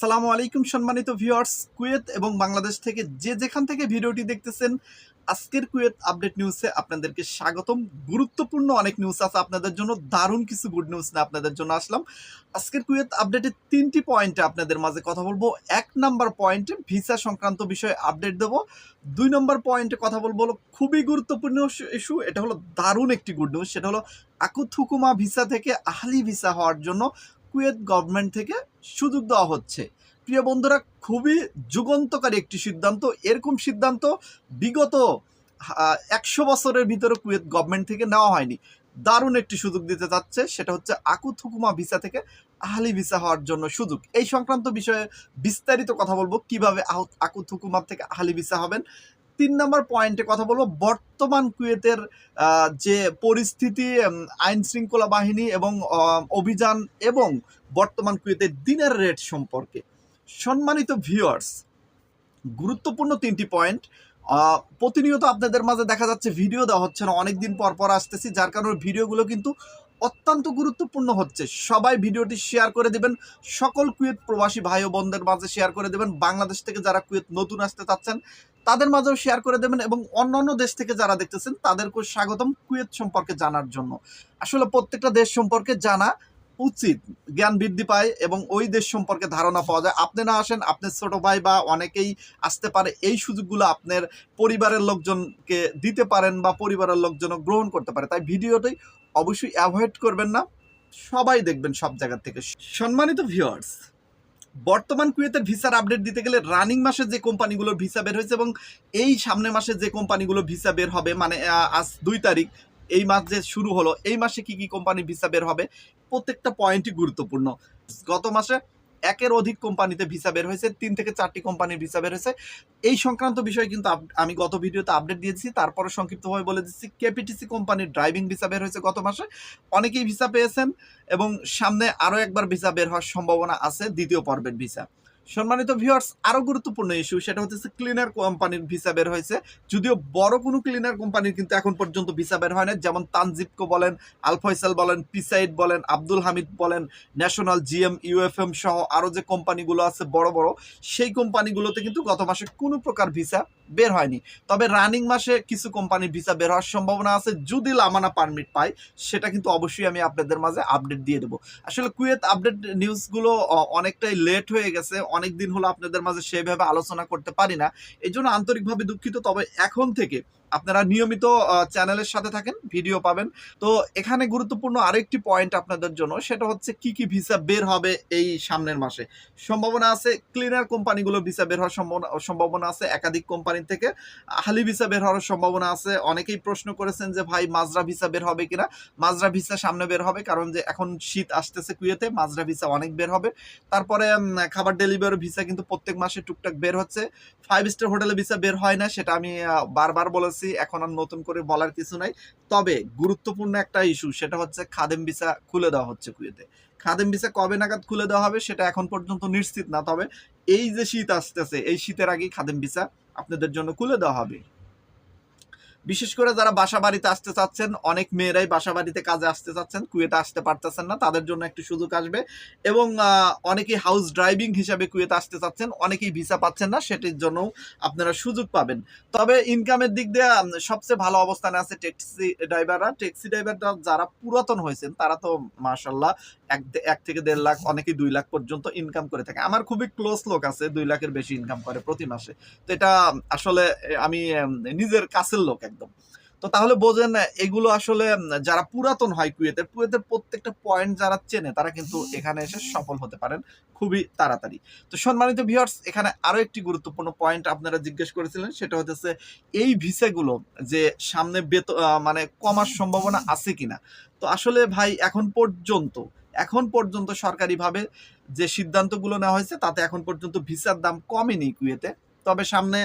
আসসালামু আলাইকুম সম্মানিত ভিউয়ার্স, কুয়েত এবং বাংলাদেশ থেকে যে যেখান থেকে ভিডিওটি দেখতেছেন, আজকের কুয়েত আপডেট নিউজে আপনাদেরকে স্বাগতম। গুরুত্বপূর্ণ অনেক নিউজ আছে আপনাদের জন্য, দারুণ কিছু গুড নিউজ না আপনাদের জন্য আসলাম। আজকের কুয়েত আপডেটের তিনটি পয়েন্টে আপনাদের মাঝে কথা বলব। এক নাম্বার পয়েন্টে ভিসা সংক্রান্ত বিষয়ে আপডেট দেবো। দুই নম্বর পয়েন্টে কথা বলব হলো খুবই গুরুত্বপূর্ণ ইস্যু এটা হলো দারুণ একটি গুড নিউজ সেটা হলো আকুত হুকুমা ভিসা থেকে আহলি ভিসা হওয়ার জন্য কুয়েত গভর্নমেন্ট থেকে সুযোগ দেওয়া হচ্ছে। প্রিয় বন্ধুরা, খুবই যুগান্তকারী একটি সিদ্ধান্ত। এরকম সিদ্ধান্ত বিগত একশো বছরের ভিতরে কুয়েত গভর্নমেন্ট থেকে নেওয়া হয়নি। দারুণ একটি সুযোগ দিতে যাচ্ছে। সেটা হচ্ছে আকুত হুকুমা ভিসা থেকে আহলি ভিসা হওয়ার জন্য সুযোগ। এই সংক্রান্ত বিষয়ে বিস্তারিত কথা বলব। কীভাবে আকুত হুকুমা থেকে আহলি ভিসা হবেন? তিন নম্বর পয়েন্টে কথা বলব, বর্তমান কুয়েতের যে পরিস্থিতি আইন শৃঙ্খলা বাহিনী এবং অভিযান এবং বর্তমান কুয়েতের দিনের রেট সম্পর্কে। সম্মানিত ভিউয়ার্স, গুরুত্বপূর্ণ তিনটি পয়েন্ট। প্রতিনিয়ত আপনাদের মাঝে দেখা যাচ্ছে, ভিডিও দেওয়া হচ্ছে না, অনেকদিন পর পর আসতেছি, যার কারণে ভিডিওগুলো কিন্তু অত্যন্ত গুরুত্বপূর্ণ হচ্ছে। সবাই ভিডিওটি শেয়ার করে দেবেন। সকল কুয়েত প্রবাসী ভাই ও বোনদের মাঝে শেয়ার করে দেবেন। বাংলাদেশ থেকে যারা কুয়েত নতুন আসতে চাচ্ছেন, তাদের মাঝেও শেয়ার করে দেবেন এবং অন্যান্য দেশ থেকে যারা দেখতেছেন, তাদেরকেও স্বাগতম কুয়েত সম্পর্কে জানার জন্য। আসলে প্রত্যেকটা দেশ সম্পর্কে জানা উচিত জ্ঞান বৃদ্ধি পায় এবং ওই দেশ সম্পর্কে ধারণা পাওয়া যায়। আপনি না আসেন আপনার ছোট ভাই বা অনেকেই আসতে পারে, এই সুযোগগুলো আপনার পরিবারের লোকজনকে দিতে পারেন বা পরিবারের লোকজনও গ্রহণ করতে পারে। তাই ভিডিওটি অবশ্যই অ্যাভয়েড করবেন না, সবাই দেখবেন সব জায়গা থেকে। সম্মানিত ভিউয়ার্স, বর্তমান কুয়েতের ভিসার আপডেট দিতে গেলে রানিং মাসে যে কোম্পানিগুলোর ভিসা বের হয়েছে এবং এই সামনের মাসে যে কোম্পানিগুলো ভিসা বের হবে মানে আজ দুই তারিখ এই মাস যে শুরু হলো, এই মাসে কি কি কোম্পানি ভিসা বের হবে? প্রত্যেকটা পয়েন্টই গুরুত্বপূর্ণ। গত মাসে একের অধিক কোম্পানিতে ভিসা বের হয়েছে, তিন থেকে চারটি কোম্পানির ভিসা বের হয়েছে। এই সংক্রান্ত বিষয়ে কিন্তু আমি গত ভিডিওতে আপডেট দিয়েছি, তারপরে সংক্ষিপ্তভাবে বলে দিচ্ছি কেপিটিসি কোম্পানির ড্রাইভিং ভিসা বের হয়েছে গত মাসে। অনেকেই ভিসা পেয়েছেন এবং সামনে আরও একবার ভিসা বের হওয়ার সম্ভাবনা আছে, দ্বিতীয় পর্বের ভিসা সম্মানিত ভিউয়ার্স আরও গুরুত্বপূর্ণ ইস্যু সেটা হচ্ছে ক্লিনার কোম্পানির ভিসা বের হয়েছে। যদিও বড় কোনো ক্লিনার কোম্পানির কিন্তু এখন পর্যন্ত ভিসা বের হয় না যেমন তানজিপকো বলেন, আলফয়সাল বলেন পিসাইড বলেন, আব্দুল হামিদ বলেন ন্যাশনাল জিএম ইউএফএম সহ আরও যে কোম্পানিগুলো আছে বড় বড়, সেই কোম্পানিগুলোতে কিন্তু গত মাসে কোনো প্রকার ভিসা বের হয়নি। তবে রানিং মাসে কিছু কোম্পানির ভিসা বের হওয়ার সম্ভাবনা আছে। যদি লামানা পারমিট পায়, সেটা কিন্তু অবশ্যই আমি আপনাদের মাঝে আপডেট দিয়ে দেবো। আসলে কুয়েত আপডেট নিউজগুলো অনেকটাই লেট হয়ে গেছে। অনেক দিন হলো আপনাদের মাঝে সেভাবে আলোচনা করতে পারি না। এই জন্য আন্তরিকভাবে দুঃখিত। তবে এখন থেকে আপনারা নিয়মিত চ্যানেলের সাথে থাকেন, ভিডিও পাবেন। তো এখানে গুরুত্বপূর্ণ আরেকটি পয়েন্ট আপনাদের জন্য, সেটা হচ্ছে কি কি ভিসা বের হবে এই সামনের মাসে। সম্ভাবনা আছে ক্লিনার কোম্পানিগুলো ভিসা বের হওয়ার সম্ভাবনা সম্ভাবনা আছে একাধিক কোম্পানি থেকে। হালি ভিসা বের হওয়ার সম্ভাবনা আছে। অনেকেই প্রশ্ন করেছেন যে, ভাই, মাজরা ভিসা বের হবে কিনা? মাজরা ভিসা সামনে বের হবে, কারণ যে এখন শীত আসতেছে কুয়েতে, মাজরা ভিসা অনেক বের হবে। তারপরে খাবার ডেলিভারি ভিসা কিন্তু প্রত্যেক মাসে টুকটাক বের হচ্ছে। ফাইভ স্টার হোটেলে ভিসা বের হয় না, সেটা আমি বারবার বলেছি। এখন আর নতুন করে বলার কিছু নাই। তবে গুরুত্বপূর্ণ একটা ইস্যু সেটা হচ্ছে খাদেম ভিসা খুলে দেওয়া হচ্ছে কুয়েতে। খাদেম ভিসা কবে নাগাদ খুলে দেওয়া হবে সেটা এখন পর্যন্ত নিশ্চিত না, তবে এই যে শীত আসতেছে, এই শীতের আগেই খাদেম ভিসা আপনাদের জন্য খুলে দেওয়া হবে। বিশেষ করে যারা বাসা বাড়িতে আসতে চাচ্ছেন, অনেক মেয়েরাই বাসা বাড়িতে কাজে আসতে চাচ্ছেন, কুয়েতে আসতে পারতেছেন না, তাদের জন্য একটি সুযোগ আসবে। এবং অনেকেই হাউস ড্রাইভিং হিসাবে কুয়েতে আসতে চাচ্ছেন, অনেকেই ভিসা পাচ্ছেন না, সেটির জন্যও আপনারা সুযোগ পাবেন। তবে ইনকামের দিক দিয়ে সবচেয়ে ভালো অবস্থানে আছে ট্যাক্সি ড্রাইভাররা ট্যাক্সি ড্রাইভাররা যারা পুরাতন হয়েছেন, তারা তো মার্শাল্লাহ এক এক থেকে দেড় লাখ, অনেকেই দুই লাখ পর্যন্ত ইনকাম করে থাকে। আমার খুবই ক্লোজ লোক আছে, দুই লাখের বেশি ইনকাম করে প্রতি মাসে। তো এটা আসলে আমি নিজের কাছের লোক একদম। তো তাহলে বোঝেন এগুলো আসলে যারা পুরাতন হয় কুয়েতের কুয়েতের প্রত্যেকটা পয়েন্ট যারা চেনে তারা কিন্তু এখানে এসে সফল হতে পারেন খুবই তাড়াতাড়ি। তো সম্মানিত ভিউয়ার্স এখানে আরও একটি গুরুত্বপূর্ণ পয়েন্ট আপনারা জিজ্ঞেস করেছিলেন সেটা হচ্ছে এই ভিসাগুলো যে সামনে বেত মানে কমার সম্ভাবনা আছে কিনা। তো আসলে ভাই এখন পর্যন্ত এখন পর্যন্ত সরকারিভাবে যে সিদ্ধান্তগুলো নেওয়া হয়েছে তাতে এখন পর্যন্ত ভিসার দাম কমেনি কুয়েতে। তবে সামনে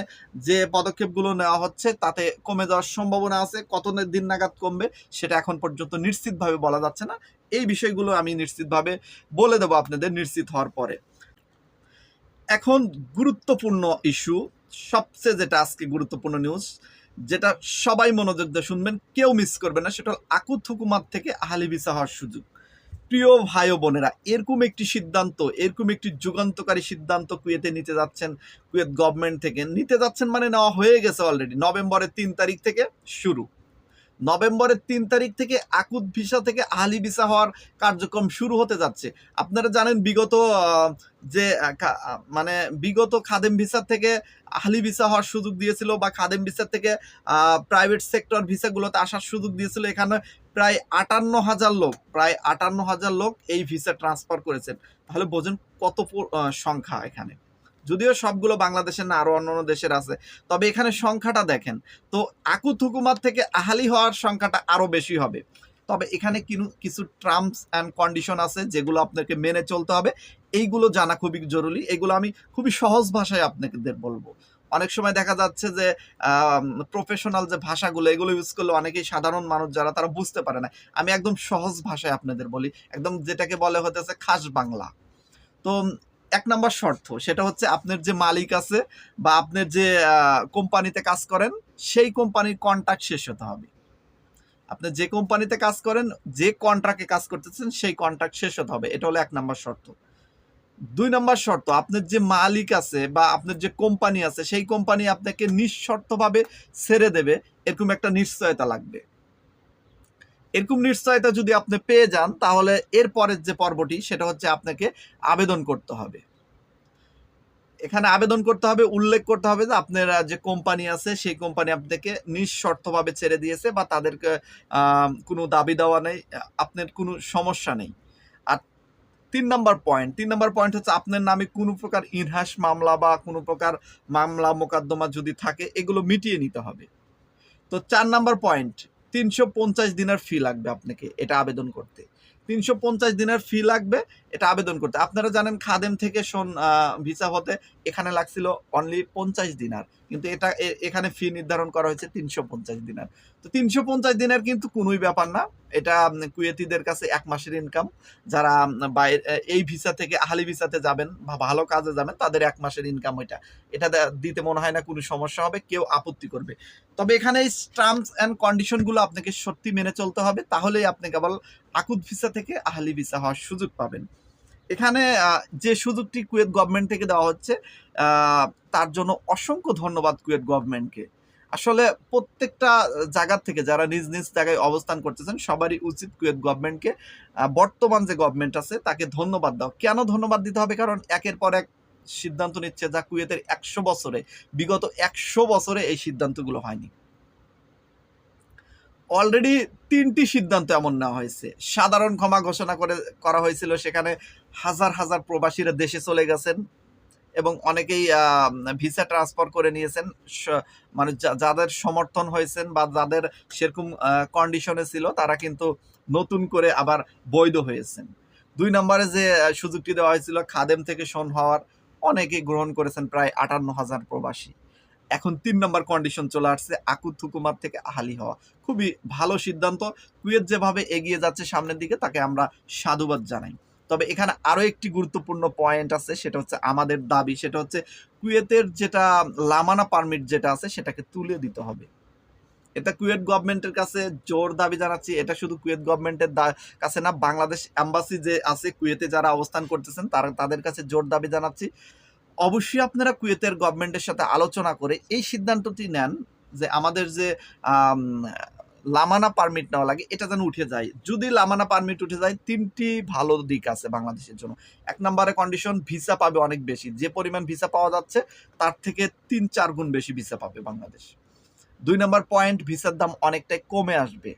যে পদক্ষেপগুলো নেওয়া হচ্ছে তাতে কমে যাওয়ার সম্ভাবনা আছে, কত দিন নাগাদ কমবে সেটা এখন পর্যন্ত নিশ্চিতভাবে বলা যাচ্ছে না। এই বিষয়গুলো আমি নিশ্চিতভাবে বলে দেবো আপনাদের নিশ্চিত হওয়ার পরে। এখন গুরুত্বপূর্ণ ইস্যু, সবচেয়ে যেটা আজকে গুরুত্বপূর্ণ নিউজ, যেটা সবাই মনোযোগ দিয়ে শুনবেন, কেউ মিস করবে না, সেটা আকুত হুকুমাত থেকে আহালি ভিসা হওয়ার সুযোগ। প্রিয় ভাই বোনেরা, এরকম একটি সিদ্ধান্ত, এরকম একটি যুগান্তকারী সিদ্ধান্ত কুয়েতে নিতে যাচ্ছেন কুয়েত গভর্নমেন্ট থেকে। নিতে যাচ্ছেন মানে নেওয়া হয়ে গেছে অলরেডি নভেম্বরের তিন তারিখ থেকে শুরু। নভেম্বরের তিন তারিখ থেকে আকুদ ভিসা থেকে আহলি ভিসা হওয়ার কার্যক্রম শুরু হতে যাচ্ছে। আপনারা জানেন বিগত যে মানে বিগত খাদেম ভিসা থেকে আহলি ভিসা হওয়ার সুযোগ দিয়েছিল বা খাদেম ভিসা থেকে প্রাইভেট সেক্টর ভিসাগুলোতে আসার সুযোগ দিয়েছিল। এখানে প্রায় আটান্ন হাজার লোক, প্রায় আটান্ন হাজার লোক এই ভিসা ট্রান্সফার করেছেন। তাহলে বোঝেন কত সংখ্যা এখানে। যদিও সবগুলো বাংলাদেশের না, আরও অন্যান্য দেশের আছে। তবে এখানে সংখ্যাটা দেখেন, তো আকুত হুকুমাত থেকে আহালি হওয়ার সংখ্যাটা আরও বেশি হবে। তবে এখানে কিছু টার্মস অ্যান্ড কন্ডিশন আছে যেগুলো আপনাকে মেনে চলতে হবে। এইগুলো জানা খুবই জরুরি, এগুলো আমি খুবই সহজ ভাষায় আপনাদের বলব। অনেক সময় দেখা যাচ্ছে যে প্রফেশনাল যে ভাষাগুলো, এগুলো ইউজ করলে অনেকেই সাধারণ মানুষ যারা, তারা বুঝতে পারে না। আমি একদম সহজ ভাষায় আপনাদের বলি, একদম যেটাকে বলে হতেছে খাস বাংলা। তো এক নম্বর শর্ত, সেটা হচ্ছে আপনার যে মালিক আছে বা আপনার যে কোম্পানিতে কাজ করেন, সেই কোম্পানির কন্ট্রাক্ট শেষ হতে হবে। আপনি যে কোম্পানিতে কাজ করেন, যে কন্ট্রাক্টে কাজ করতেছেন, সেই কন্ট্রাক্ট শেষ হতে হবে। এটা হলো এক নম্বর শর্ত। দুই নম্বর শর্ত, আপনার যে মালিক আছে বা আপনার যে কোম্পানি আছে, সেই কোম্পানি আপনাকে নিঃশর্তভাবে ছেড়ে দেবে, এরকম একটা নিশ্চয়তা লাগবে। এরকম নিশ্চয়তা যদি আপনি পেয়ে যান, তাহলে এর পরের যে পর্বটি, সেটা হচ্ছে আপনাকে আবেদন করতে হবে। এখানে আবেদন করতে হবে, উল্লেখ করতে হবে যে আপনার যে কোম্পানি আছে, সেই কোম্পানি আপনাকে নিঃশর্তভাবে ছেড়ে দিয়েছে বা তাদেরকে কোনো দাবি দেওয়া নেই, আপনার কোনো সমস্যা নেই। আর তিন নম্বর পয়েন্ট, তিন নম্বর পয়েন্ট হচ্ছে আপনার নামে কোনো প্রকার ইনহাস মামলা বা কোনো প্রকার মামলা মোকদ্দমা যদি থাকে, এগুলো মিটিয়ে নিতে হবে। তো চার নাম্বার পয়েন্ট তিনশো পঞ্চাশ দিনের ফি লাগবে আপনাকে এটা আবেদন করতে। তিনশো পঞ্চাশ দিনের ফি লাগবে, এটা আবেদন করতে। আপনারা জানেন খাদেম থেকে শোন ভিসা হতে এখানে লাগছিল অনলি পঞ্চাশ দিনার। কিন্তু এটা এখানে ফি নির্ধারণ করা হয়েছে তিনশো পঞ্চাশ দিনার। তো তিনশো পঞ্চাশ দিনের কিন্তু কোনোই ব্যাপার না। এটা কুয়েতিদের কাছে এক মাসের ইনকাম যারা বাইরে এই ভিসা থেকে আহালি ভিসাতে যাবেন বা ভালো কাজে যাবেন, তাদের এক মাসের ইনকাম ওইটা। এটা দিতে মনে হয় না কোনো সমস্যা হবে, কেউ আপত্তি করবে। তবে এখানে এই টার্মস অ্যান্ড কন্ডিশনগুলো আপনাকে সত্যি মেনে চলতে হবে, তাহলেই আপনি কেবল আকুত ভিসা থেকে আহালি ভিসা হওয়ার সুযোগ পাবেন। এখানে যে সুযোগটি কুয়েত গভর্নমেন্ট থেকে দেওয়া হচ্ছে তার জন্য অসংখ্য ধন্যবাদ কুয়েত গভর্নমেন্টকে আসলে প্রত্যেকটা জায়গা থেকে যারা নিজ নিজ জায়গায় অবস্থান করতেছেন, সবারই উচিত কুয়েত গভর্নমেন্টকে বর্তমান যে গভর্নমেন্ট আছে, তাকে ধন্যবাদ দাও। কেন ধন্যবাদ দিতে হবে? কারণ একের পর এক সিদ্ধান্ত নিচ্ছে যা কুয়েতের একশো বছরে, বিগত একশো বছরে এই সিদ্ধান্তগুলো হয়নি। অলরেডি তিনটি সিদ্ধান্ত এমন নেওয়া হয়েছে। সাধারণ ক্ষমা ঘোষণা করে, করা হয়েছিল সেখানে হাজার হাজার প্রবাসীরা দেশে চলে গেছেন। এবং অনেকেই ভিসা ট্রান্সফার করে নিয়েছেন। মানে যাদের সমর্থন হয়েছেন বা যাদের সেরকম কন্ডিশনে ছিল, তারা কিন্তু নতুন করে আবার বৈধ হয়েছেন। দুই নম্বরে যে সুযোগটি দেওয়া হয়েছিল, খাদেম থেকে শোন হওয়ার অনেকে গ্রহণ করেছেন প্রায় আটান্ন হাজার প্রবাসী। এখন তিন নম্বর কন্ডিশন চলে আসছে, আকুত হুকুমার থেকে আহালি হওয়া। খুবই ভালো সিদ্ধান্ত। কুয়েত যেভাবে এগিয়ে যাচ্ছে সামনের দিকে, তাকে আমরা সাধুবাদ জানাই। তবে এখানে আরও একটি গুরুত্বপূর্ণ পয়েন্ট আছে, সেটা হচ্ছে আমাদের দাবি, সেটা হচ্ছে কুয়েতের যেটা লামানা পারমিট যেটা আছে, সেটাকে তুলে দিতে হবে। এটা কুয়েত গভর্নমেন্টের কাছে জোর দাবি জানাচ্ছি, এটা শুধু কুয়েত গভর্নমেন্টের কাছে না, বাংলাদেশ অ্যাম্বাসি যে আছে, কুয়েতে যারা অবস্থান করতেছেন, তারা, তাদের কাছে জোর দাবি জানাচ্ছি। অবশ্যই আপনারা কুয়েতের গভর্নমেন্টের সাথে আলোচনা করে এই সিদ্ধান্তটি নেন যে আমাদের যে লামানা পারমিট নেওয়া লাগে, এটা যেন উঠে যায়। যদি লামানা পারমিট উঠে যায়, তিনটি ভালো দিক আছে বাংলাদেশের জন্য। এক নম্বরে কন্ডিশন ভিসা পাবে অনেক বেশি। যে পরিমাণ ভিসা পাওয়া যাচ্ছে, তার থেকে তিন, চার গুণ বেশি ভিসা পাবে বাংলাদেশ। দুই নম্বর পয়েন্ট ভিসার দাম অনেকটাই কমে আসবে।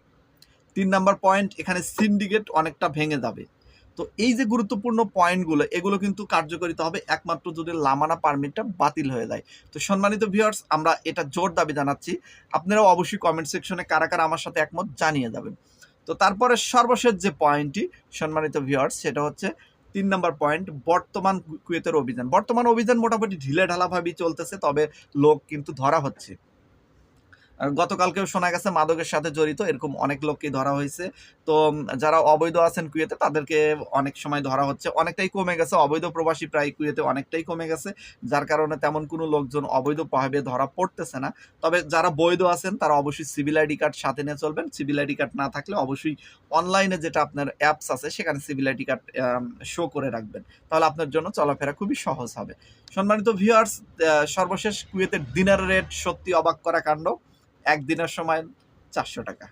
তিন নম্বর পয়েন্ট এখানে সিন্ডিকেট অনেকটা ভেঙে যাবে। তো এই যে গুরুত্বপূর্ণ পয়েন্টগুলো এগুলো কিন্তু কার্যকরিত হবে একমাত্র যদি লামানা পারমিটটা বাতিল হয়ে যায়। তো সম্মানিত ভিউয়ার্স আমরা এটা জোর দাবি জানাচ্ছি। আপনারাও অবশ্যই কমেন্ট সেকশনে কারা কারা আমার সাথে একমত জানিয়ে যাবেন। তো তারপরে সর্বশেষ যে পয়েন্টটি সম্মানিত ভিউয়ার্স সেটা হচ্ছে তিন নম্বর পয়েন্ট বর্তমান কুয়েতের অভিযান। বর্তমান অভিযান মোটামুটি ঢিলে ঢালাভাবেই চলতেছে, তবে লোক কিন্তু ধরা হচ্ছে। গতকালকেও শোনা গেছে মাদকের সাথে জড়িত, এরকম অনেক লোককেই ধরা হয়েছে। তো যারা অবৈধ আছেন কুয়েতে, তাদেরকে অনেক সময় ধরা হচ্ছে। অনেকটাই কমে গেছে, অবৈধ প্রবাসী প্রায় কুয়েতে অনেকটাই কমে গেছে। যার কারণে তেমন কোনো লোকজন অবৈধভাবে ধরা পড়তেছে না। তবে যারা বৈধ আছেন, তারা অবশ্যই সিভিল আইডি কার্ড সাথে নিয়ে চলবেন। সিভিল আইডি কার্ড না থাকলে অবশ্যই অনলাইনে যেটা আপনার অ্যাপস আছে, সেখানে সিভিল আইডি কার্ড শো করে রাখবেন। তাহলে আপনার জন্য চলাফেরা খুবই সহজ হবে। সম্মানিত ভিউয়ার্স সর্বশেষ কুয়েতের ডিনার রেট সত্যি অবাক করা কাণ্ড। একদিনের সময় চারশো টাকা।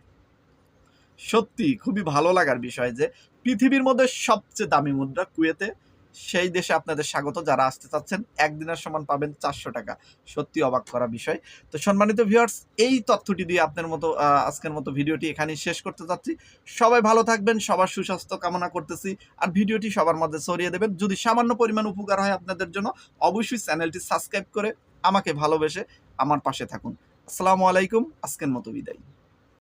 সত্যি খুবই ভালো লাগার বিষয় যে, পৃথিবীর মধ্যে সবচেয়ে দামি মুদ্রা কুয়েতে, সেই দেশে আপনাদের স্বাগত। যারা আসতে চাচ্ছেন, একদিনের সমান পাবেন চারশো টাকা। সত্যি অবাক করা বিষয়। তো সম্মানিত ভিউয়ার্স এই তথ্যটি দিয়ে আপনার মতো আজকের মতো ভিডিওটি এখানেই শেষ করতে চাচ্ছি। সবাই ভালো থাকবেন, সবার সুস্বাস্থ্য কামনা করতেছি। আর ভিডিওটি সবার মধ্যে ছড়িয়ে দেবেন। যদি সামান্য পরিমাণ উপকার হয় আপনাদের জন্য, অবশ্যই চ্যানেলটি সাবস্ক্রাইব করে আমাকে ভালোবেসে আমার পাশে থাকুন। আসসালামু আলাইকুম আজকের মতো বিদায়।